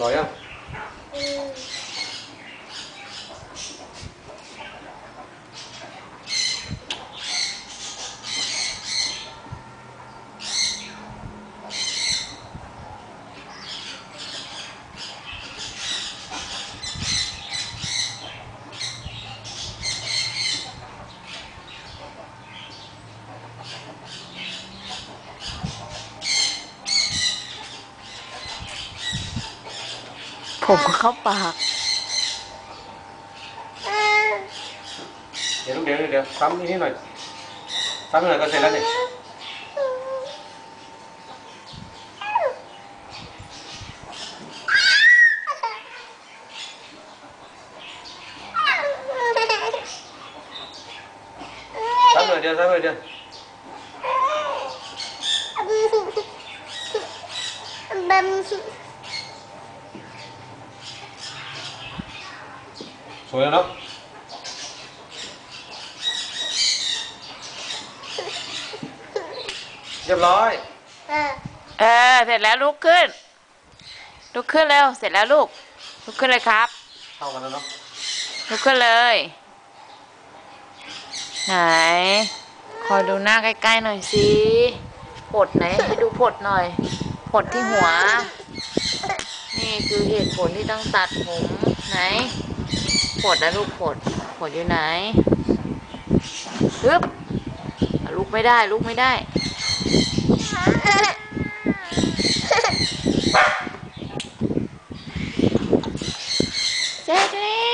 รอ ผมเข้าปากอ่าเดี๋ยวลูกเดี๋ยวเดี๋ยวซ้ำนิดหน่อยซ้ำหน่อยก็เสร็จแล้วเนี่ยซ้ำหน่อยเดียวซ้ำหน่อยเดียวบัม วยแล้วเนาะเรียบร้อยอ่าเออ เสร็จแล้วลุกขึ้น ลุกขึ้นเร็ว เสร็จแล้วลูก ลุกขึ้นเลยครับเท่ากันแล้วเนาะ ลุกขึ้นเลย ไหนขอดูหน้าใกล้ๆหน่อยสิผดไหนให้ดูผดหน่อย ผดที่หัว นี่คือเหตุผลที่ต้องตัดผม ไหน ผดนะลูกผดผดอยู่ไหนฮึบลุกไม่ได้ลุกไม่ได้เจ๊